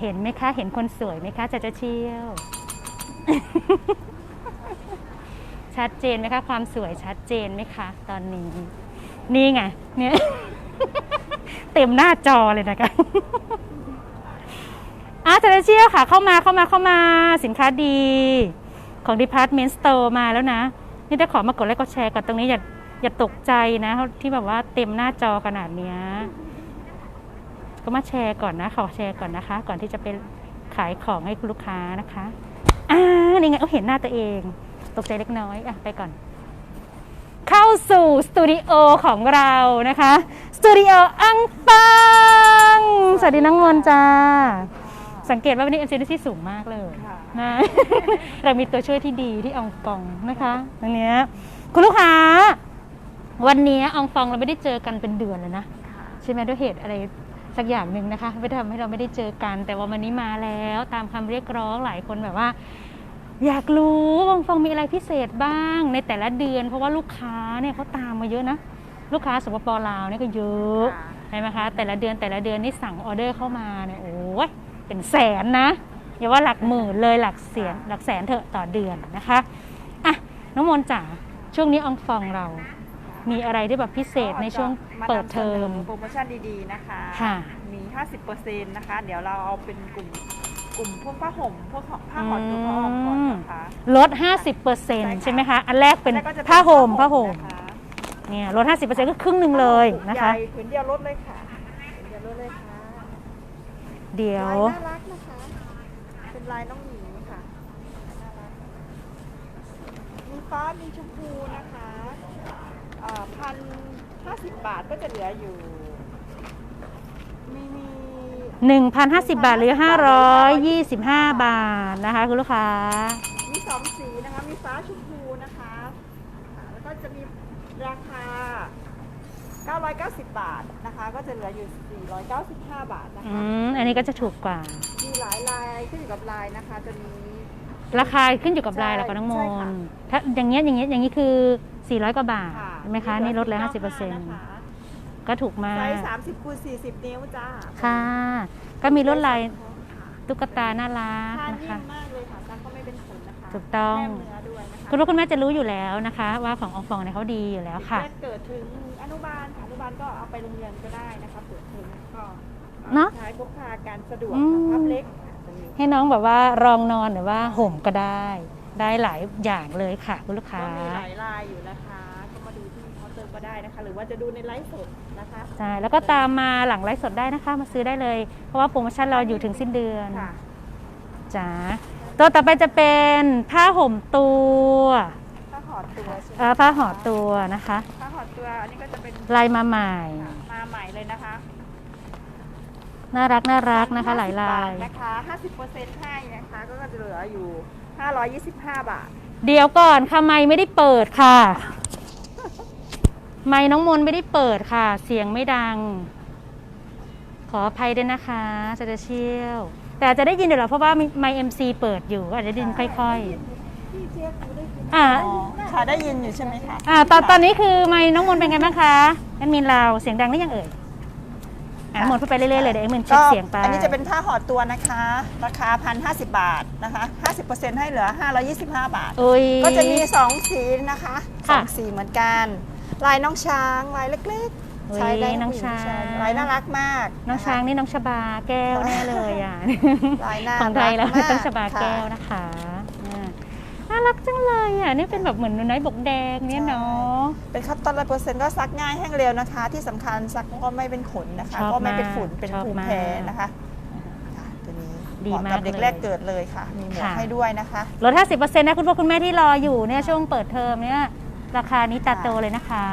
เห็นไหมคะ เห็นคนสวยไหมคะจะจะเชี่ยว ชัดเจนไหมคะ ความสวยชัดเจนไหมคะ ตอนนี้ นี่ไง เนี่ย เต็มหน้าจอเลยนะคะอาจะได้เชี่ยวค่ะ เข้ามาเข้ามาเข้ามาสินค้าดี ของ Department Store มาแล้วนะ นี่จะขอมากดไลค์กดแชร์กันตรงนี้อย่าอย่าตกใจนะที่แบบว่าเต็มหน้าจอขนาดเนี้ย ก็มาแชร์ก่อนนะขอแชร์ก่อนนะคะ ก่อนที่จะไปขายของให้คุณลูกค้านะคะอ่านี่ไงเอาเห็นหน้าตัวเอง ตกใจเล็กน้อยอะไปก่อน เข้าสู่สตูดิโอของเรานะคะสตูดิโออังปังสวัสดีน้องมนต์จ้าสังเกตว่าวันนี้ m c ที่สูงมากเลยค่ะนะเรามีตัวช่วยที่ดีที่อองฟองนะคะตรงเนี้ยคุณลูกค้า วันนี้อองฟองเราไม่ได้เจอกันเป็นเดือนเลยนะ ใช่ไหมด้วยเหตุอะไร สักอย่างหนึ่งนะคะไม่ทำให้เราไม่ได้เจอกัน แต่ว่าวันนี้มาแล้วตามคำเรียกร้องหลายคนแบบว่า อยากรู้ว่าอองฟองมีอะไรพิเศษบ้างในแต่ละเดือน เพราะว่าลูกค้าเนี่ยเขาตามมาเยอะนะลูกค้าสปปลาวเนี่ยก็เยอะค่ะใช่ไหมคะแต่ละเดือนแต่ละเดือนนี่สั่งออเดอร์เข้ามาเนี่ยโอ้ยเป็นแสนนะอย่าว่าหลักหมื่นเลยหลักเสียนหลักแสนเถอะต่อเดือนนะคะอะน้องมนต์จ๋าช่วงนี้อองฟองเรา มีอะไรที่แบบพิเศษในช่วงเปิดเทอมโปรโมชั่นดีๆนะคะค่ะมี 50%นะคะ เดี๋ยวเราเอาเป็นกลุ่มกลุ่มพวกผ้าห่มพวกผ้าห่อตัวผ้าอ้อมก่อนนะคะลด 50%ใช่ไหมคะ อันแรกเป็นแล้วก็จะผ้าห่มผ้าห่มนะคะเนี่ยลด 50%ก็ครึ่งหนึ่งเลยนะคะใหญ่ผืนเดียวลดเลยค่ะผืนเดียวลดเลยค่ะ เดี๋ยวลายน่ารักนะคะ เป็นลายน้องหมีค่ะน่ารักมีฟ้ามีชมพูนะคะ พันห้าสิบบาทก็จะเหลืออยู่ มีมี1,050 บาทหรือ 525 บาทนะคะคุณลูกค้า มีสองสีนะคะ มีฟ้าชมพูนะคะค่ะแล้วก็จะมีราคา 990 บาทนะคะ ก็จะเหลืออยู่ 495 บาทนะอืคะม อันนี้ก็จะถูกกว่า มีหลายลายขึ้นอยู่กับลายนะคะจะมีราคาขึ้นอยู่กับรายแล้วก็น้องมใช่ค่ะนต์ถ้าอย่างเงี้ยอย่างเงี้ยอย่างนี้คือ 400 กว่าบาทค่ะใช่ไหมคะ นี่ลดแล้วนะคะ50%ก็ถูกมาไซกส์30คูณ40 นิ้วจ้าค่ะ ก็มีลวดลายตุ๊กตาน่ารักทานนะนิ่คะมมากเลยค่ะซักก็ไม่เป็นขนนะคะถูกต้องแนบเนื้อด้วยนะคะคุณพ่อคุณแม่จะรู้อยู่แล้วนะคะ ว่าของอองฟองเนี่ยเขาดีอยู่แล้วค่ะแรกเกิดถึงอนุบาลค่ะอนุบาลก็เอาไปโรงเรียนก็ได้นะคะเปิดเทอมก็เนอะใช้พกพาการสะดวกอืมพับเล็กค่ะตรงนี้ให้น้องแบบว่ารองนอนหรือว่าห่มก็ได้ ได้หลายอย่างเลยค่ะคุณลูกค้า ก็มีหลายลายอยู่นะคะ ก็มาดูที่เคาน์เตอร์ก็ได้นะคะ หรือว่าจะดูในไลฟ์สดนะคะใช่ แล้วก็ตามมาหลังไลฟ์สดได้นะคะ มาซื้อได้เลย เพราะว่าโปรโมชั่นเราอยู่ถึงสิ้นเดือนค่ะจ้าตัวต่อไปจะเป็นผ้าห่มตัวผ้าห่อตัวใช่ไหมเอ่อผ้าห่อตัวนะคะ ผ้าห่อตัวอันนี้ก็จะเป็นลายมาใหม่ ค่ะมาใหม่เลยนะคะน่ารักน่ารักนะคะ หลายลาบทยนะคะ50%ให้นะคะ ก็จะเหลืออยู่ 525 บาท เดี๋ยวก่อนค่ะไม่ไม่ได้เปิดค่ะ ไม่น้องมนต์ไม่ได้เปิดค่ะ เสียงไม่ดัง ขออภัยด้วยนะคะจะจะเชี่ยว แต่อาจจะได้ยินเดี๋ยวหรอเพราะว่าไมค์เอ็มซีเปิดอยู่ก็อาจจะได้ยินค่อยพี่เจี๊ยบดูได้ยินๆอ่าค่ะได้ยินอยู่ใช่ไหมคะอ่าตอนตอนนี้คือไมค์น้องมนต์เป็นไงบ้างคะแอดมินเราเสียงดังหรือยังเอ่ย อะน้องมนต์พูดไปเรื่อยๆเลยเดี๋ยวแอดมินเช็คเสียงไปอันนี้จะเป็นผ้าห่อตัวนะคะ ราคา1,050บาทนะคะ50%ให้เหลือ525บาทอุ้ย ก็จะมี2สีนะคะสค่ะ องสีเหมือนกัน ลายน้องช้างลายเล็กอุ๊ยๆใช้ได้น้องผู้หญิช้างผู้ชยลายน่ารักมากน้องช้างนี่น้องชบาแก้วแน่เลยอะลายน่าของไทยแล้วรักมากต้องชบาค่ะ แก้วนะคะอ่า น่ารักจังเลยอะนี่เป็นแบบเหมือนหนูน้อยบกแดงเนี่ยเนาะ เป็นคัตตอนร้อยเปอร์เซ็นต์ก็ซักง่ายแห้งเร็วนะคะ ที่สำคัญซักก็ไม่เป็นขนนะคะ ชอบก็ไม่เป็นมากฝุ่นเป็นชอบภูมิมากแพ้นะคะค่ะตัวนี้ดีเหมาะกับมากเด็กเลยแรกเกิดเลยค่ะ มีหมวกค่ะ ให้ด้วยนะคะ ลด 50%นะคุณพ่อคุณแม่ที่รออยู่เนี่ยช่วงเปิดเทอมเนี่ยราคานี้จัดโตเลยนะคะ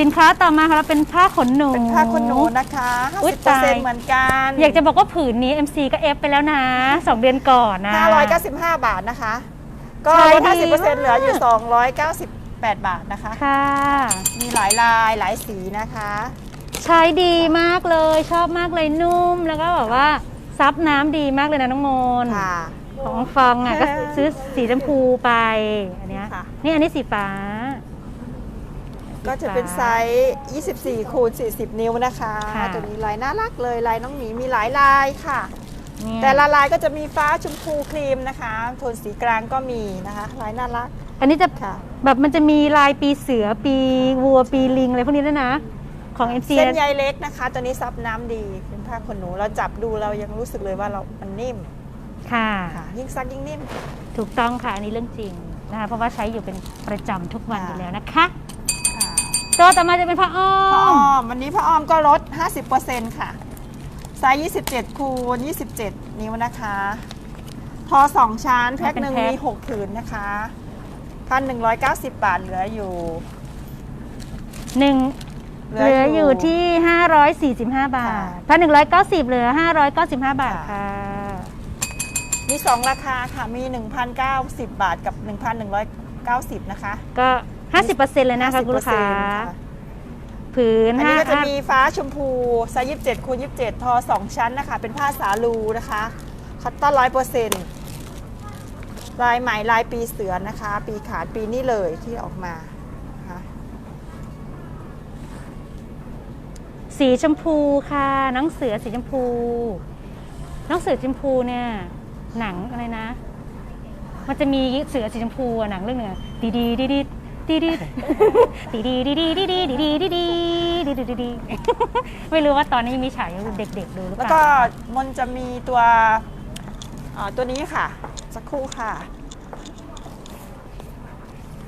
สินค้าต่อมาค่ะเราเป็นผ้าขนหนู เป็นผ้าขนหนูนะคะอุ๊ยตาย50%เหมือนกันอยากจะบอกว่าผืนนี้ MC ก็เอฟไปแล้วนะ 2 เดือนก่อนนะ 595 บาทนะคะ ก็ใช่ลดดีมาก50%เหลืออยู่ 298 บาทนะคะ ค่ะ มีหลายลายหลายสีนะคะ ใช้ดีมากเลย ชอบมากเลยนุ่ม แล้วก็แบบว่าซับน้ำดีมากเลยนะน้องโมนค่ะ ของฟองอะก็ซื้อสีชมพูไปอันเนี้ยค่ะ นี่อันนี้สีฟ้า ก็จะเป็นไซส์ 24คูณ40 นิ้วนะคะ ค่ะ ตัวนี้ลายน่ารักเลย ลายน้องหมีมีหลายลายค่ะ เนี่ยแต่ละลายก็จะมีฟ้าชมพูครีมนะคะโทนสีกลางก็มีนะคะลายน่ารักอันนี้จะค่ะแบบมันจะมีลายปีเสือปีวัวปีลิงอะไรพวกนี้ด้วยนะ ของ MC เส้นใยเล็กนะคะ ตัวนี้ซับน้ำดีเป็นผ้าขนหนูเราจับดูเรายังรู้สึกเลยว่าเรา มันนิ่มค่ะ ค่ะยิ่งซักยิ่งนิ่มค่ะถูกต้องค่ะ อันนี้เรื่องจริงนะคะเพราะว่าใช้อยู่เป็นประจำทุกวันอค่ะยู่แล้วนะคะค่ะตัวต่อมาจะเป็นผ้าอ้อพระอ้มอมวันนี้พระอ้อมก็ลด 50%ค่ะ ไซส์27คูณ27 นิ้วนะคะ ทอ 2 ชั้นแพ็คหนึ่งมี 6 ผืนนะคะ1,190 บาทเหลืออยู่ หนึ่งเหลืออยู่ที่ 545 บาทพันหนึ่งร้อยเก้าสิบเหลือ 595 บาทค่ะ มี 2 ราคาค่ะ มี 1,090 บาทกับ 1,190 นะคะก็ 50%เลยนะคะคุณลูกค้า 50% ผืนอันนี้ก็จะห้ามีฟ้าชมพูไซส์27คูณ27 ทอ 2 ชั้นนะคะ เป็นผ้าสาลูนะคะ คัตตอนร้อยเปอร์เซ็นต์ลายไหมลายปีเสือนะคะ ปีขาดปีนี้เลยที่ออกมานะคะสีชมพูค่ะ น้องเสือสีชมพู น้องเสือชมพูเนี่ย หนังอะไรนะ มันจะมีเสือสีชมพูอะหนังเรื่องหนึงอะดีดีดีดี ดีดีดีดีดีดีดีดีดีดีดีดีดีดีดีไม่รู้ว่าตอนนี้มีฉายให้เด็กๆดูหรือเปแล้วล่าก็มันจะมีตัวเอ่อตัวนี้ค่ะ สักครู่ค่ะ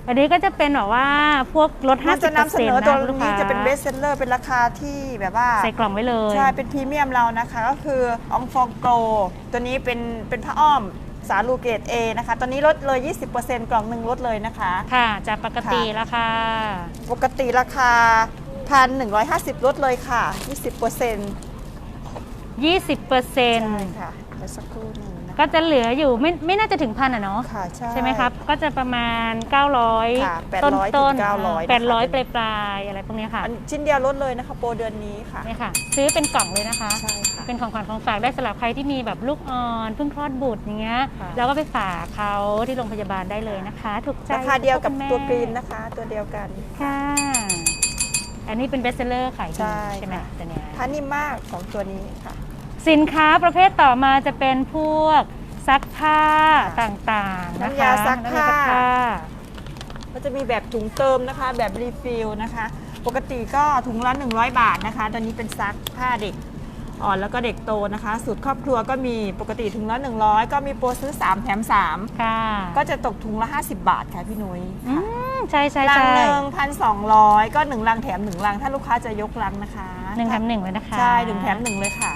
อันนี้ก็จะเป็นแบบว่าพวกลดมันจะ50%นำเสนอตัวลูกนี้ค้าจะเป็นเบสเซนเลอร์เป็นราคาที่แบบว่า ใส่กล่องไว้เลย ใช่ เป็นพรีเมียมเรานะคะ ก็คือองฟองโกลตัวนี้เป็นเป็นผ้าอ้อม สาลูเกต A นะคะตัวนี้ลดเลย 20%กล่องหนึ่งลดเลยนะคะ ค่ะจากปกติราคา ปกติราคา 1,150 ลดเลยค่ะ 20% 20%ใช่ค่ะเดี๋ยวสักครู่หนึงนะ ก็จะเหลืออยู่ไม่ไม่น่าจะถึงพันอะเนาะค่ะใช่ใช่ไหมครับ ก็จะประมาณ ค่ะ900ต้น800ต้นถึง900แปดร้อยนะคะปลายปลายๆอะไรพวกเนี้ยค่ะอันชิ้นเดียวลดเลยนะคะ โปรเดือนนี้ค่ะ เนี่ยค่ะ ซื้อเป็นกล่องเลยนะคะ ใช่ค่ะ เป็นของขวัญของฝากได้สำหรับใครที่มีแบบลูกอ่อนเพิ่งคลอดบุตรอย่างเงี้ยค่ะ แล้วก็ไปฝากเขาที่โรงพยาบาลได้เลยนะคะ ถูกใจราคาเดียวกับณแม่ตัวกรีนนะคะ ตัวเดียวกัน ค่ะ อันนี้เป็นเบสเซอร์ขายดีใช่ใช่ไหมค่ะ ตัวเนี้ย ผ้านิ่มมากของตัวนี้ค่ะ สินค้าประเภทต่อมาจะเป็นพวกซักผ้าต่างๆนะคะน้ำยาซักผ้า น้ำยซักผ้าก็จะมีแบบถุงเติมนะคะ แบบรีฟิลนะคะ ปกติก็ถุงละ 100 บาทนะคะ ตอนนี้เป็นซักผ้าเด็กอ่อนแล้วก็เด็กโตนะคะสูตรครอบครัวก็มีปกติถุงละ 100 ก็มีโปรซื้อ 3 แถม ค่ะ3 ก็จะตกถุงละ 50 บาทค่ะพี่นุ้ยอืค่ะมใช่ใช่ลังใช่หนึ่งพันสองร้อยก็หนึ่งลังแถมหนึ่งลัง ถ้าลูกค้าจะยกลังนะคะหนึ่งแถมหนึ่งเลยนะคะ ใช่หนึ่งแถมหนึ่งเลยค่ะ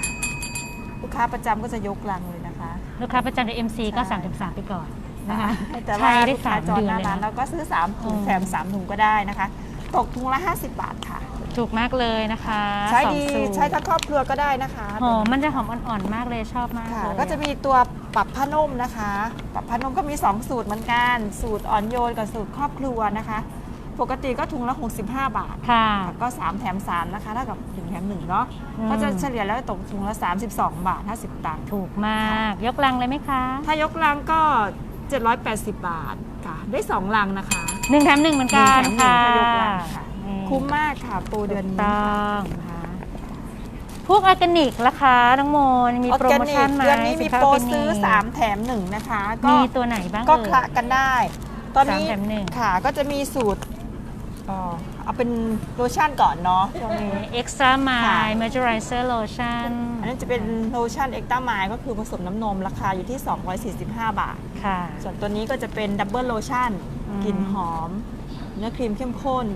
ลูกค้าประจำก็จะยกลังเลยนะคะ ลูกค้าประจำใน MC ก็ ใช่3ามถึงสไปก่อนนะคะแต่ว่าใช้ได้ลูกค้าสามจอดเดือหนน้าเลยร้านนะเราก็ซื้อ3ถุงอืม แถม3ถุงก็ได้นะคะ ตกถุงละ 50 บาทค่ะ ถูกมากเลยนะคะใช้สองดีสูตรใช้ทั้งครอบครัวก็ได้นะคะหอมมันจะหอมอ่อนๆมากเลยชอบมากค่ะ เลยก็จะมีตัวปรับผ้านุ่มนะคะ ปรับผ้านุ่มก็มี 2 สูตรเหมือนกัน สูตรอ่อนโยนกับสูตรครอบครัวนะคะ ปกติก็ถุงละ 65 บาท ค่ะ ก็ 3 แถม 3 นะคะเท่ากับ 1 แถม 1 เนาะอืม ก็จะเฉลี่ยแล้วตกถุงละ 32 บาท 50 ตังค์ถูกมาก ยกลังเลยไหมคะถ้ายกลังก็ 780 บาทค่ะ ได้ 2 ลังนะคะหนึ่งแถมหนึ่งเหมือนกันหนึ่งแถมหนึ่งค่ะถ้ายกลังค่ะ นี่คุ้มมากค่ะโปรเดือนถูกนี้ ต้องค่ะพวกออร์แกนิกราคาน้องโมมีโปรโมชั่นไหมเดือนนี้มีสิค้าโปรออร์แกนิกซื้อ 3 แถม 1 นะคะ ก็มีตัวไหนบ้างก็เอ่ยคละกันได้ ตอนนี้สามแถมหนึ่ง ค่ะก็จะมีสูตร อ๋อเอาเป็นโลชั่นก่อนเนาะช่วงนี้ Extra ค่ะ Mile Moisturizer Lotion อันนั้นจะเป็นโลชั่นเอ็กต้าไมก็คือผสมน้ำนมราคาอยู่ที่ 245 บาท ค่ะ ส่วนตัวนี้ก็จะเป็นดับเบิลโลชั่นอืม กลิ่นหอม เนื้อครีมเข้มข้น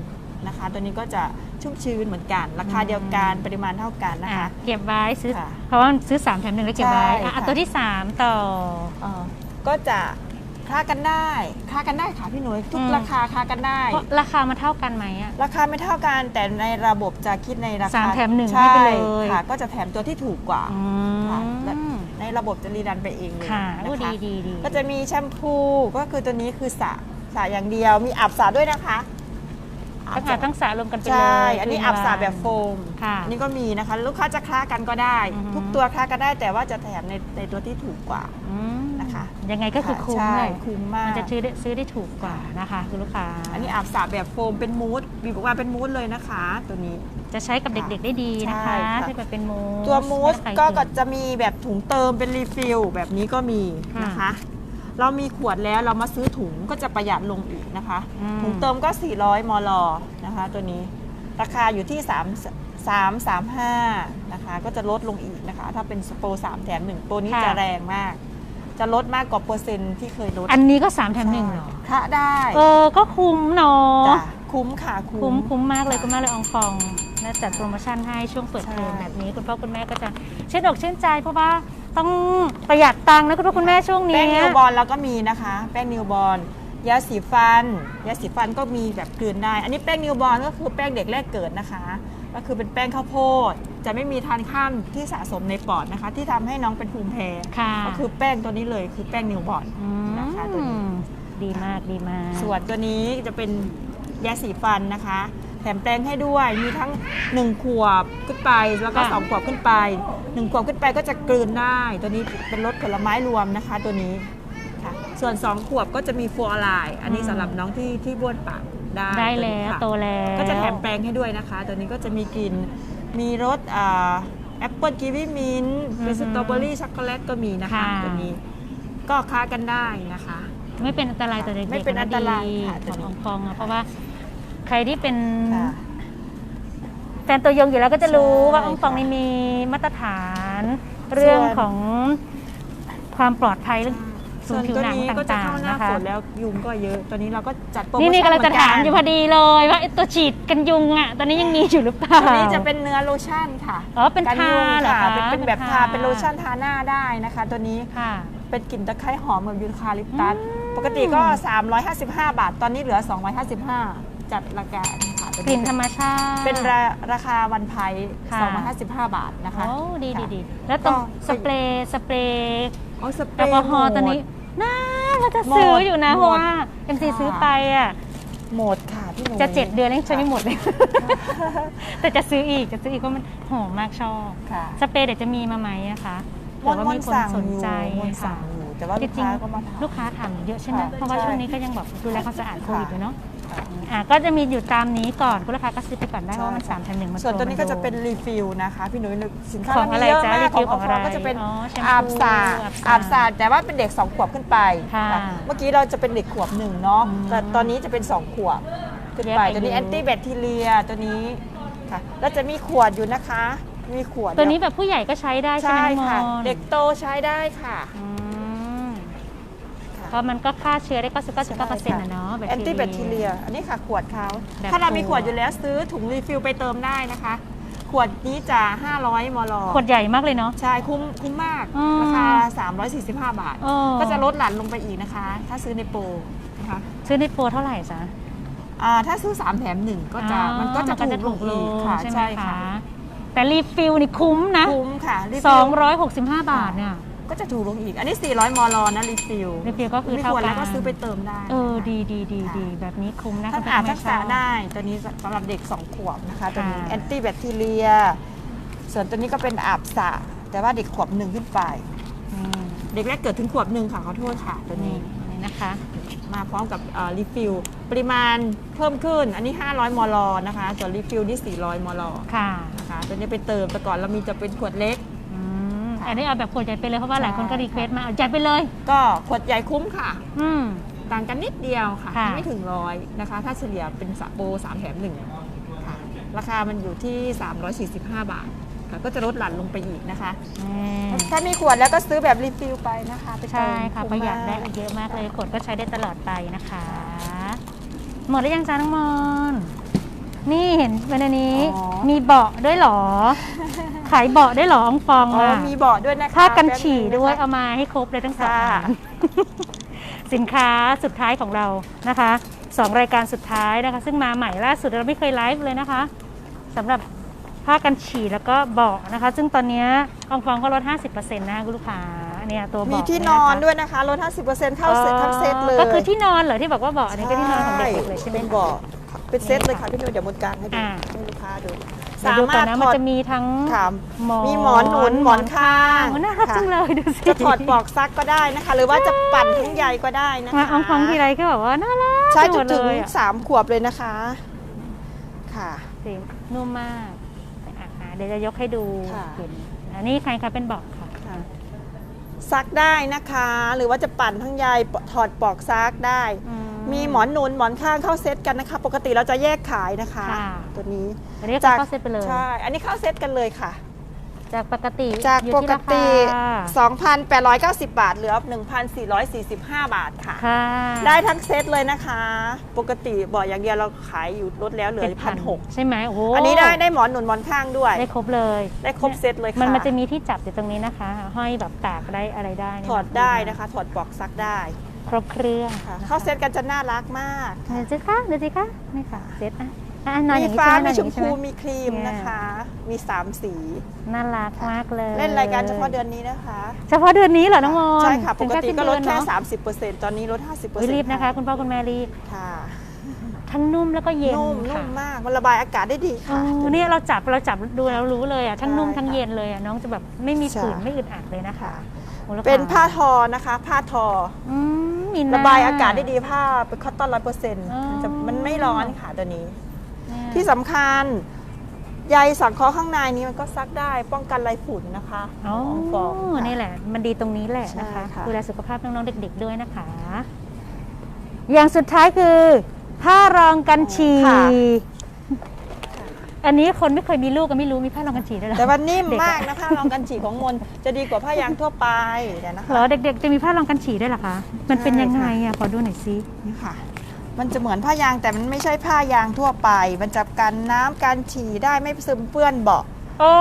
นะคะ ตัวนี้ก็จะชุ่มชื้นเหมือนกัน ราคาเดียวกันปริมาณเท่ากันนะอะคะ เก็บไว้ซื้อค่ะเพราะว่าซื้อ 3 แถมหนึ่งแล้วเก็บไว้ใช่อะค่ะตัวที่ 3 ต่อ เอ่อก็จะ ค่ากันได้ค่ากันได้ค่ะพี่หนุ่ยทุกอืม ราคาค่ากันได้ เพราะราคามันเท่ากันไหมอะ ราคาไม่เท่ากันแต่ในระบบจะคิดในราคาสามแถมหนึ่งใช่ให้ไปเลย ค่ะ ก็จะแถมตัวที่ถูกกว่า อืค่ะมและในระบบจะรีดันไปเองเลยค่ะนะโอ้คะดีดีดีก็จะมีแชมพูก็คือตัวนี้คือสระสระอย่างเดียว มีอาบสระด้วยนะคะทั้งอาบทั้งสระรวมกันไปเลยใช่ อันนี้คือาบสระวันแบบโฟมค่ะ อันนี้ก็มีนะคะ ลูกค้าจะคล้ากันก็ได้ อือฮึ ทุกตัวคล้ากันได้แต่ว่าจะแถมในในตัวที่ถูกกว่า อืมนะ คะยังไงก็คือคุ้มใช่เลยคุ้มมาก มันจะซื้อได้ซื้อได้ถูกกว่านะคะคุณลูกค้าอันนี้อาบสระแบบโฟมเป็นมูสบีบออกมาเป็นมูสเลยนะคะ ตัวนี้ จะใช้กับเด็กๆได้ดีนะคะใช่ค่ะ ที่แบบเป็นมูสตัวมูสถ้าใครก็เนจะมีแบบถุงเติมเป็นรีฟิลแบบนี้ก็มีนะคะ เรามีขวดแล้วเรามาซื้อถุงก็จะประหยัดลงอีกนะคะ อืมถุงเติมก็ 400 มล นะคะ ตัวนี้ ราคาอยู่ที่ 3 3 3 5 นะคะ ก็จะลดลงอีกนะคะ ถ้าเป็นสโปร3แถม1ตัวนี้จะแรงมาก จะลดมากกว่าเปอร์เซ็นต์ที่เคยลดอันนี้ก็สามแถมหนึ่งเหรอ ค่ะได้เออ ก็คุ้มเนาะ จ้ะคุ้มค่ะคุ้คุ้ม ม คุ้มมากเลยคุ้มมากเลยอองฟองนะจัดโปรโมชั่นให้ช่วงเปิดเทอมใช่ แบบนี้ คุณพ่อคุณแม่ก็จะชื่นอกชื่นใจเพราะว่าต้องประหยัดตังค์นะคุณพ่อคุณแม่ช่วงนี้แป้งนิวบอลเราก็มีนะคะ แป้งนิวบอลยาสีฟันยาสีฟันก็มีแบบกลืนได้ อันนี้แป้งนิวบอลก็คือแป้งเด็กแรกเกิดนะคะ ก็คือเป็นแป้งข้าวโพด จะไม่มีทานข้ามที่สะสมในปอดนะคะ ที่ทำให้น้องเป็นภูมิแพ้ค่ะก็คือแป้งตัวนี้เลยคือแป้งนิวบอลมนะคะตัวนี้ดีมากดีมากส่วนตัวนี้จะเป็นยาสีฟันนะคะ แถมแปรงให้ด้วยมีทั้ง 1 ขวบขึ้นไปแล้วก็ 2 ขวบขึ้นไป 1 ขวบขึ้นไปก็จะกลืนได้ ตัวนี้เป็นรสผลไม้รวมนะคะ ตัวนี้ค่ะส่วน 2 ขวบก็จะมีฟัวอไลน์อันนี้สำหรับน้องที่ที่บ้วนปาก ได้ได้แล้วค่ะโตแล้วก็จะแถมแปรงให้ด้วยนะคะ ตัวนี้ก็จะมีกลิ่นมีรสแอปเปิลกีวีมินต์เป็นสตรอเบอรี่ช็อกโกแลตก็มีนะคะตัวนี้ก็ค้ากันได้นะคะ ไม่เป็นอันตรายต่อเด็กๆไม่เป็นอันตรายดีค่ะของอองฟองอะเพราะว่าใครที่เป็นค่ะ แฟนตัวยงอยู่แล้วก็จะรู้ใช่ว่าอองฟองนี่มีมาตรฐาน เรื่องส่วนของความปลอดภัยเรื่องส่วน ผิวตัวหนังนี้ก็จะต่างเข้าหๆน้านะคะ ฝนแล้วยุงก็เยอะตัวนี้เราก็จัดโปรโมนี่ชั่นนี่กำลังจะถามเหอยู่พกัอนดีเลยว่าไอ้ตัวฉีดกันยุงอะตอนนี้ยังมีอยู่หรือเปล่า ตัวนี้จะเป็นเนื้อโลชั่นค่ะอ๋อเป็นกันยุงทาเหรอค่ะคะเป็นเป็นแบบเป็นทาทาเป็นโลชั่นทาหน้าได้นะคะ ตัวนี้ค่ะ เป็นกลิ่นตะไคร้หอมกับยูคาลิปตัส อืม ปกติก็ 355 บาท ตอนนี้เหลือ 255 จัดราคาค่ะตัวกลิ่นธรรมชาติเป็นราราคาวันไพรค่ะ 255 บาทนะคะ โอ้ดีดีค่ะดีแล้วตรงก็ สเปรย์สเปรย์ อ๋อสเปรแอลย์กอฮอล์หมดตัวนี้น่าเราจะซื้ออยู่นะหมดเพราะว่าเอ็มซีค่ะซื้อไปอะหมดค่ะพี่หนุ่ยจะเจ็ดเดือนแล้วยังใช้ไม่หมดเลยค่ะแต่จะซื้ออีกจะซื้ออีกเพราะมันหอมมากชอบค่ะสเปรย์เดี๋ยวจะมีมาไหมอะคะมนเผื่อมว่านมีคนสั่งสนอยู่ใจมนสั่ค่ะงอยู่แต่ว่าจลูกริงค้าก็มาถามๆลูกค้าถามเยอะใช่ไหมค่ะเพราะว่าใช่ช่วงนี้ก็ยังแบบดูแลความสะอาดโควิดอยู่เนาะค่ะ อะก็จะมีอยู่ตามนี้ก่อนคุณลูกค้าก็ซื้อไปก่อนได้ใช่เพราะว่ามันสามแถมหนึ่งมันส่วนตัวนี้ก็จะเป็นโปรรีฟิลนะคะพี่หนุ่ยสินค้าของเรามีอะไรเยอะจ๊ะมากรีฟิลของของอะไรเราก็จะเป็นอ๋อแชมพูอาบสาอาบสระอาบสาแต่ว่าเป็นเด็ก 2 ขวบขึ้นไปค่ะค่ะเมื่อกี้เราจะเป็นเด็กขวบหนึ่งเนาะอืมแต่ตอนนี้จะเป็น 2 ขวบขึ้นไปแยกอายุตัวนี้แอนตี้แบคทีเรียตัวนี้ค่ะแล้วจะมีขวดอยู่นะคะ มีขวดตัวนี้แบบผู้ใหญ่ก็ใช้ได้ใช่ใช่ไหมน้องค่ะมนเด็กโตใช้ได้ค่ะอืมค่ะ เพราะมันก็ฆ่าเชื้อได้ก็สิบเก้าสิบเก้าเปอร์เซ็นต์นะเนาะแอนตี้แบคทีเรีย อันนี้ค่ะขวดเขาแบบถ้าเรามีขวดขวดอยู่แล้วซื้อถุงรีฟิลไปเติมได้นะคะ ขวดนี้จะ 500 มล ขวดใหญ่มากเลยเนาะ ใช่ คุ้มคุ้มมากอืมราคา 345 บาทเออก็จะลดหลั่นลงไปอีกนะคะ ถ้าซื้อในโปรนะคะซื้อในโปรเท่าไหร่จ๊ะอ่าถ้าซื้อ 3 แถม 1 ก็จะอ๋อมันก็จะถูกลงอีกค่ะใช่ไหมใช่คะค่ะ แต่รีฟิลนี่คุ้มนะ คุ้มค่ะรีฟิล265 บาทเนี่ย ก็จะถูกลงอีก อันนี้ 400 มลนะรีฟิลรีฟิลก็คือมีเท่าขวดกัแล้วนก็ซื้อไปเติมได้เออดีดีดีค่ะ ดีแบบนี้คุ้มนะท่านคุณอาบแม่ทักษะชอบ ได้ตัวนี้สำหรับเด็ก 2 ขวบนะคะตัวนี้ค่ะ แอนตี้แบคทีเรีย ส่วนตัวนี้ก็เป็นอาบสระแต่ว่าเด็กขวบหนึ่งขึ้นไป อืมเด็กแรกเกิดถึงขวบหนึ่งค่ะขอโทษค่ะตัวนี่นี้นี่นะคะมาพร้อมกับรีฟิลปริมาณเพิ่มขึ้น อันนี้ 500 มลนะคะ ส่วนรีฟิลนี่ 400 มลค่ะ นะคะตัวนี้ไปเติมแต่ก่อนเรามีจะเป็นขวดเล็กอืม ค่ะ อันนี้เอาแบบขวดใหญ่ไปเลยเพราะว่าหลายคนก็ใช่รีเควสต์มาเอาใหญ่ไปเลย ก็ขวดใหญ่คุ้มค่ะ อืม ต่างกันนิดเดียวค่ะ ค่ะ ไม่ถึงร้อยนะคะ ถ้าเฉลี่ยเป็นสะโปร3แถม1ค่ะ ราคามันอยู่ที่ 345 บาทค่ะ ก็จะลดหลั่นลงไปอีกนะคะ นี่ถ้ามีขวดแล้วก็ซื้อแบบรีฟิลไปนะคะไปเติมใช่ค่ะมประหยัดได้มากเยอะมากเลยขวดก็ใช้ได้ตลอดไปนะคะ หมดแล้วยังจ้าน้องมอน นี่เห็นวันนี้ อ๋อ มีเบาะด้วยเหรอ ขายเบาะด้วยเหรออองฟองอ๋ออะมีเบาะด้วยนะคะผ้ากันแป๊บฉี่งะคะด้วยเอามาให้ครบเลยทั้งสองค่ะอันสินค้าสุดท้ายของเรานะคะสองรายการสุดท้ายนะคะ ซึ่งมาใหม่ล่าสุดเราไม่เคยไลฟ์เลยนะคะสำหรับผ้ากันฉี่แล้วก็เบาะนะคะ ซึ่งตอนเนี้ยอองฟองก็ลด 50%นะคะคุณลูกค้าเนี่ยตัวเบาะมีที่เยนอนะคะด้วยนะคะลด50%เข้าเซ็ตทั้งเซ็ตเลยก็คือที่นอนเหรอที่บอกว่าเบาะอันนี้ก็ที่นอนของเด็กๆเลยใช่ไหมเป็นคะเบาะ เป็นเซตเลยค่ะพี่นุ้ยเดี๋ยวมดกลางให้ดูอ่า ให้ลูกค้าดูเดี๋ยวดูก่อนนะสามารถมันถอดจะมีทั้งค่ะหมอนมีหมอนหนุนหมอนข้างโอ้น่ารักค่ะจังเลยดูสิจะถอดปลอกซักก็ได้นะคะ หรือว่าจะปั่นทั้งใยก็ได้นะคะมาอองฟองทีไรก็แบบว่าน่ารักใช้ไปหจมนดถึงเลยอะสามขวบเลยนะคะ ค่ะ สีนุ่มมากอะอะเดี๋ยวจะยกให้ดูค่ะ เห็นอันนี้ใครคะเป็นเบอกค่ะค่ะซักได้นะคะ หรือว่าจะปั่นทั้งใยถอดปลอกซักได้ อืมี หมอนหนุนหมอนข้างเข้าเซตกันนะคะ ปกติเราจะแยกขายนะคะ ค่ะ ตัวนี้อันนี้ก็จากเข้าเซตไปเลย ใช่ อันนี้เข้าเซตกันเลยค่ะ จากปกติจากอยู่ปที่กราติคา2,890 บาท เหลือ 1,445 บาทค่ะ ค่ะ ได้ทั้งเซตเลยนะคะ ปกติบอกอย่างเดียวเราขายอยู่ลดแล้วเหลือเป็นพันหกใช่ไหมโอ้โหอันนี้ได้ได้หมอนหนุนหมอนข้างด้วย ได้ครบเลยได้ครบเซตเลยค่ะ มันมันจะมีที่จับอยู่ตรงนี้นะคะ ห้อยแบบตากได้อะไรได้นี่ถอดได้นะคะ ถอดปลอกซักได้ ครบเครื่องค่ะนะคะเข้าเซตกันจะน่ารักมากเดี๋ยวสิคะเดี๋ยวสิคะนี่ค่ะเซตอะอะนอนอมีย่างนี้ฟ้า ใช่ไหมนมีอนอชย่างมนี้ใช่ไหพูมมีครีมเนี่ยนะคะ มีสามสี น่ารักมากเลยเล่นรายการเฉพาะเดือนนี้นะคะ เฉพาะเดือนนี้เหรอน้องมอนใช่ค่ะ ปถึงกติก็ลดแค่สิ้นเอนเนอะ30%ตอนนี้ลด 50%อุ๊ยรีบนะคะ คุณพ่อคุณแม่รีบค่ะทั้งนุ่มแล้วก็เย็นนุ่มนุ่ค่ะมมาก มันระบายอากาศได้ดีอ๋ค่ะอเนี่ยเราจับเราจับดูแล้วรู้เลยอะทั้งนุ่มใช่ทั้งค่ะเย็นเลยอะน้องจะแบบไม่มีใช่ ผื่นไม่อึดอัดเลยนะคะโอ้แล้ว เป็นผ้าค่ะทอนะคะ ผ้าทออืมมีหน้ระบายอากาศได้ดีผ้าเป็นคอตตอนร้อยเปอร์เซ็นต์อ๋อมันจะมันไม่ร้อนค่ะตัวนี้ เนี่ยที่สำคัญใยสังเคราะห์ข้างในนี้มันก็ซักได้ป้องกันไรฝุ่นนะคะอ๋อของฟองค่ะ นี่แหละ มันดีตรงนี้แหละนะคะใช่ค่ะ ดูแลสุขภาพน้องๆเด็ก ๆด้วยนะคะ อย่างสุดท้ายคือ ผ้ารองกันฉี่ค่ะ อันนี้คนไม่เคยมีลูกก็ไม่รู้มีผ้ารองกันฉี่ด้วยเหรอแต่ว่านิ่มเด็กอะมากนะคะรองกันฉี่ของมนจะดีกว่าผ้ายางทั่วไปเดี๋ยวนะเหคะรอเด็ก ๆ จะมีผ้ารองกันฉี่ด้วยเหรอคะมันเป็นใช่ยังไงค่ะอะขอดูหน่อยซินี่ค่ะ มันจะเหมือนผ้ายางแต่มันไม่ใช่ผ้ายางทั่วไป มันจะกันน้ำกันฉี่ได้ไม่ซึมเปื้อนเบาะ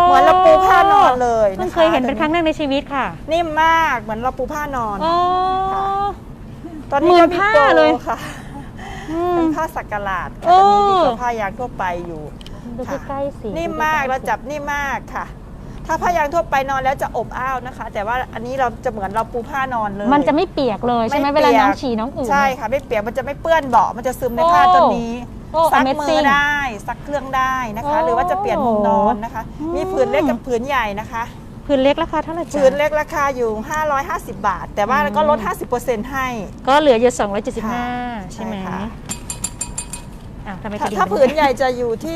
เหมือนเราปูผ้านอนเลยนะคะ เพิ่งเคยเห็นเป็นครั้งแรกในชีวิตค่ะนิ่มมากเหมือนเราปูผ้านอน โอ้ค่ะตอนนี้ก็มีเหมือนผ้าโปรเลย ค่ะ อืม เป็นผ้าสักการะโอ้ค่ะตัวนี้ดีกว่าผ้ายางทั่วไปอยู่ ดูค่ะใกล้ๆสินิ่มมากดูใล้เราๆสิจับนิ่มมากค่ะ ถ้าผ้ายางทั่วไปนอนแล้วจะอบอ้าวนะคะ แต่ว่าอันนี้เราจะเหมือนเราปูผ้านอนเลย มันจะไม่เปียกเลยใช่ไหมไม่เวลาเปียกน้องฉี่น้องอืดใช่ค่ะ ไม่เปียกมันจะไม่เปื้อนเบาะมันจะซึมในผ้าโอ้ตัวนี้โอ้ซักมือ Amazing ได้ซักเครื่องได้นะคะโอ้หรือว่าจะเปลี่ยนมุมนอนนะคะ อืม มีผืนเล็กกับผืนใหญ่นะคะ ผืนเล็กราคาเท่าไหร่จ๊ะ ผืนเล็กราคาอยู่ 550 บาท แต่ว่าอืม ก็ลด 50%ให้ ก็เหลืออยู่ค่ะ275 ใช่ไหมใช่ค่ะ อะทำไมถ้าจะดีถ้าแบบผืนใหญ่จะอยู่ที่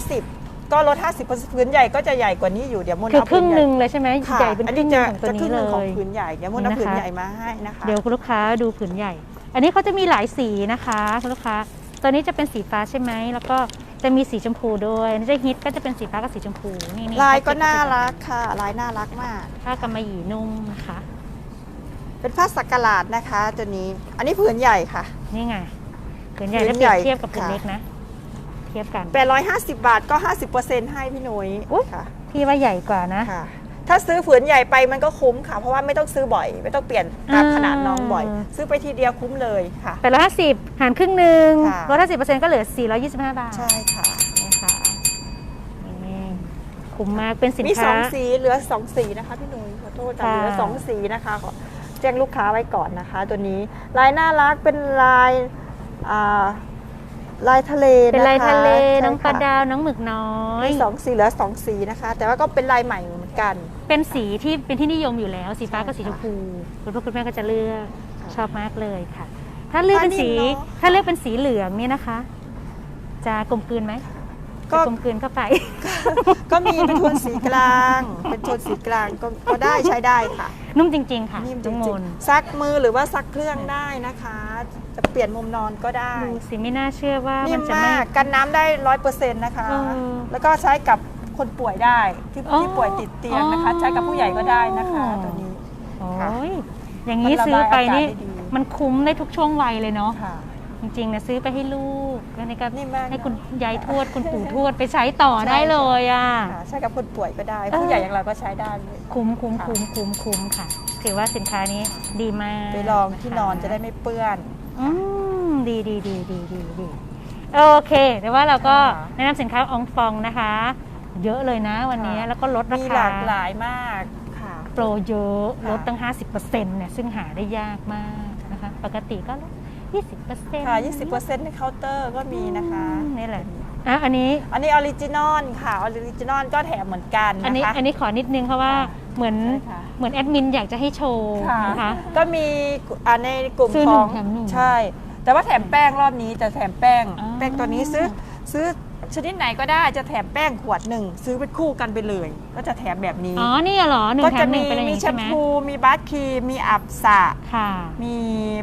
850 ก็ลด 50%ผืนใหญ่ก็จะใหญ่กว่านี้อยู่เดี๋ยวมุนคือเอาครึ่งผืหนึ่งใญ่เลยใช่ไหมค่ะใหญ่เป็นอันครึ่นี้งหจะนึ่งของตัวนี้เลจะครึ่งหนึ่งของย ผืนใหญ่เดี๋ยวมุนเอานี่นะคะผืนใหญ่มาให้นะคะเดี๋ยวคุณลูกค้าดูผืนใหญ่ อันนี้เขาจะมีหลายสีนะคะคุณลูกค้า ตัวนี้จะเป็นสีฟ้าใช่ไหม แล้วก็จะมีสีชมพูด้วยอันนี้จะฮิตก็จะเป็นสีฟ้ากับสีชมพู นี่นี่ลายก็แพ็เจน่ารักค่ะ ลายน่ารักมาก ผ้ากำมะหยี่นุ่มนะคะ เป็นผ้าสักการะนะคะตัวนี้ อันนี้ผืนใหญ่ค่ะ นี่ไง ผืนใหญ่ผืแล้วนเปรียบใหญ่เทียบกับผืนค่ะ เล็กนะ เทียบกัน 850 บาทก็ 50%ให้พี่หนุ้ยอุ๊ย ค่ะพี่ว่าใหญ่กว่านะ ค่ะ ถ้าซื้อผืนใหญ่ไปมันก็คุ้มค่ะ เพราะว่าไม่ต้องซื้อบ่อย ไม่ต้องเปลี่ยนตามอ่า ขนาดน้องบ่อย ซื้อไปทีเดียวคุ้มเลยค่ะ แปดร้อยห้าสิบหารครึ่งหนึ่งค่ะ ลดห้าสิบเปอร์เซ็นต์ก็เหลือสี่ร้อยยี่สิบห้าบาทใช่ค่ะนี่ค่ะนี่คุ้มมากเป็นสินมีสค้า องสีเหลือสองสีนะคะพี่หนุ้ยขอโทษค่ะค่ะ เหลือสองสีนะคะขอแจ้งลูกค้าไว้ก่อนนะคะ ตัวนี้ลายน่ารักเป็นลายอ่า ลายทะเลเป็นลายคทะเลใช่น้องปลาค่ะดาวน้องหมึกน้อยมีสองสีเหลือสองสีนะคะ แต่ว่าก็เป็นลายใหม่เหมือนกัน เป็นสีที่เป็นที่นิยมอยู่แล้วสีฟ้ากับใช่สีชค่ะมพูคุณพ่อคุณแม่ก็จะเลือกค่ะชอบมากเลยค่ะ ถ้าเลือกเป็นสีผ้านิ่มเนอะถ้าเลือกเป็นสีเหลืองเนี่ยนะคะ จะกลมกลืนไหมก็จะกลมกลืนเข้าไป ก็มีเป็นโทนสีกลาง เป็นโทนสีกลางก็ก็ได้ใช้ได้ค่ะ นุ่มจริง ๆ ค่ะนิ่มจน้องมริงนๆซักมือหรือว่าซักเครื่องได้นะคะ จะเปลี่ยนมุมนอนก็ได้ดูสิไม่น่าเชื่อว่านิ่มันมจะไม่ มากกันน้ำได้ร้อยเปอร์เซ็นต์นะคะ เออแล้วก็ใช้กับคนป่วยได้ที่อ๋อที่ป่วยติดเตียงนะคะ อ๋อ ใช้กับผู้ใหญ่ก็ได้นะคะตัวนี้ โอ้ค่ะยอย่างนี้มันระบายซื้อไปนี่อากาศได้ดีมันคุ้มได้ทุกช่วงวัยเลยเนาะ ค่ะ จริงๆนะซื้อไปให้ลูกแล้วนี่ก็นิ่มมากให้คุณยายทวดคุณปู่ทวดไปใช้ต่อได้เลยอะ ค่ะใช้กับคนป่วยก็ได้ เออ ผู้ใหญ่อย่างเราก็ใช้ได้เลยคุ้มคุ้มค่ะ คุ้มคุ้มคุ้มค่ะ ถือว่าสินค้านี้ดีมากไปลองที่นอนจะได้ไม่เปื้อน อืมดีดีดีดีดีดีโอเคแต่ว่าเราก็ค่ะ แนะนำสินค้าอองฟองนะคะ เยอะเลยนะวันนี้ค่ะแล้วก็ลดรามีคาหลากหลายมากค่ะ โปรเยอะ ค่ะ ลดตั้ง 50%เนี่ยซึ่งหาได้ยากมากนะคะ ปกติก็ลด 20%ค่ะ20%ในเคาน์เตอร์ก็มีนะคะอืมนี่แหละอะอันนี้ อันนี้ออริจินอลค่ะ ออริจินอลก็แถมเหมือนกันอันนี้นะคะอันนี้ขอนิดนึงเพราะว่าค่ะเหมือนใช่ค่ะเหมือนแอดมินอยากจะให้โชว์นะคะ ก็มีอ่าในกลุ่มซื้อหขนึ่องงแถมหนึ่งใช่ แต่ว่าแถมแป้งรอบนี้จะแถมแป้งอ๋อแป้งตัวนี้ซื้อซื้อชนิดไหนก็ได้จะแถมแป้งขวดหนึ่งซื้อเป็นคู่กันไปเลย ก็จะแถมแบบนี้ อ๋อ นี่เหรอหนึ่ก็งแถจะมหมีนึ่งไปเลยมีแชใช่มไหมพู มีบัตครีม มีอับสระค่ะมี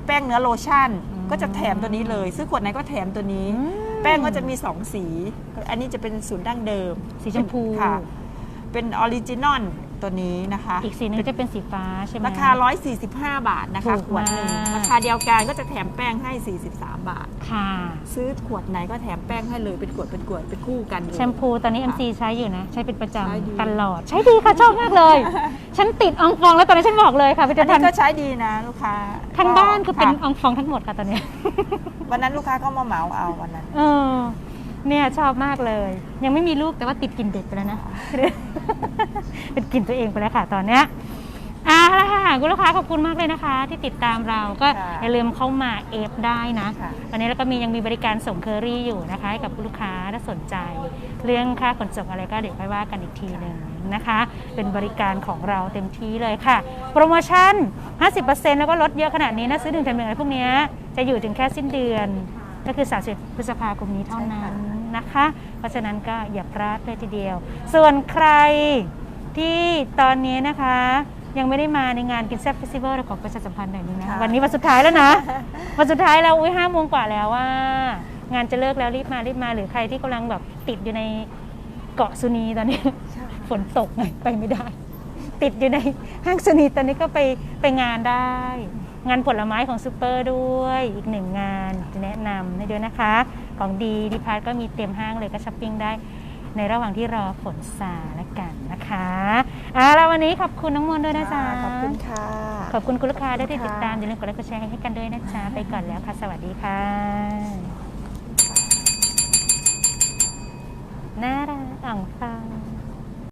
แป้งเนื้อโลชั่นอืม ก็จะแถมตัวนี้เลย ซื้อขวดไหนก็แถมตัวนี้อืมแป้งก็จะมี 2 สี อันนี้จะเป็นสูตรดั้งเดิม สีชมพูค่ะ เป็นออริจินอลตัวนี้นะคะอีกสีหนึงจะเป็นสีฟ้าใช่ไหม ราคา 145 บาทนะคะถูกขวดหนึ่งมาก ราคาเดียวกันก็จะแถมแป้งให้ 43 บาท ค่ะ ซื้อขวดไหนก็แถมแป้งให้เลยเป็นขวดเป็นขวดเป็นคู่กันเลย แชมพูตอนนี้ค่ะ MC ใช้อยู่นะ ใช้เป็นประจใช้ดีำตลอด ใช้ดีค่ะ ชอบมากเลย ฉันติดอองฟองแล้วตอนนี้ฉันบอกเลยค่ะพี่อัเจันนนี้ก็ใช้ดีนะลูกค้าทั้งบ้านคือเป็นค่ะอองฟองทั้งหมดค่ะตอนนี้ วันนั้นลูกค้าก็มาเหมาเอาวันนั้น เออ เนี่ยชอบมากเลย ยังไม่มีลูกแต่ว่าติดกลิ่นเด็กไปแล้วนะ เป็นกลิ่นตัวเองไปแล้วค่ะตอนเนี้ยอ่าละค่ะคุณลูกค้าขอบคุณมากเลยนะคะ ที่ติดตามเราก็ค่ะอย่าลืมเข้ามาเอฟได้นะค่ะ วันนี้เราก็มียังมีบริการส่งเคอรี่อยู่นะคะให้กับลูกค้าถ้าสนใจ เรื่องค่าขนส่งอะไรก็เดี๋ยวค่อยว่ากันอีกทีหนึ่งนะคะ เป็นบริการของเราเต็มที่เลยค่ะ โปรโมชั่น 50%แล้วก็ลดเยอะขนาดนี้นะซื้อหนึ่งแถมหนึ่งอะไรพวกเนี้ยจะอยู่ถึงแค่สิ้นเดือน ก็คือ 30 พฤษภาคมนี้เท่านั้น นะคะ เพราะฉะนั้นก็อย่าพลาดเลยทีเดียว ส่วนใครที่ตอนนี้นะคะ ยังไม่ได้มาในงานกินแซ่บเฟสติวัลของประชาสัมพันธ์หน่อยนึงนะค่ะวันนี้วันสุดท้ายแล้วนะ วันสุดท้ายแล้วอุ้ยห้าโมงกว่าแล้วว่างานจะเลิกแล้วรีบมารีบมาหรือใครที่กำลังแบบติดอยู่ในเกาะสุนีตอนนี้ ฝนตกไงไปไม่ได้ ติดอยู่ในห้างสุนีตอนนี้ก็ไปไปงานได้ งานผลไม้ของซูเปอร์ด้วยอีกหนึ่งงานจะแนะนำให้ด้วยนะคะ ของดีดิพาร์ทก็มีเต็มห้างเลยก็ช้อปปิ้งได้ ในระหว่างที่รอฝนซาและกันนะคะอ่าแล้ววันนี้ขอบคุณน้องมนต์ด้วยนะจ๊ะ ขอบคุณค่ะ ขอบคุณคุณลูกค้าด้วยที่ค่ะติดตามอย่าลืมกดไลค์กดแชร์ให้กันด้วยนะจ๊ะ ไปก่อนแล้วค่ะ สวัสดีค่ะ น่ารักอ่องฟาง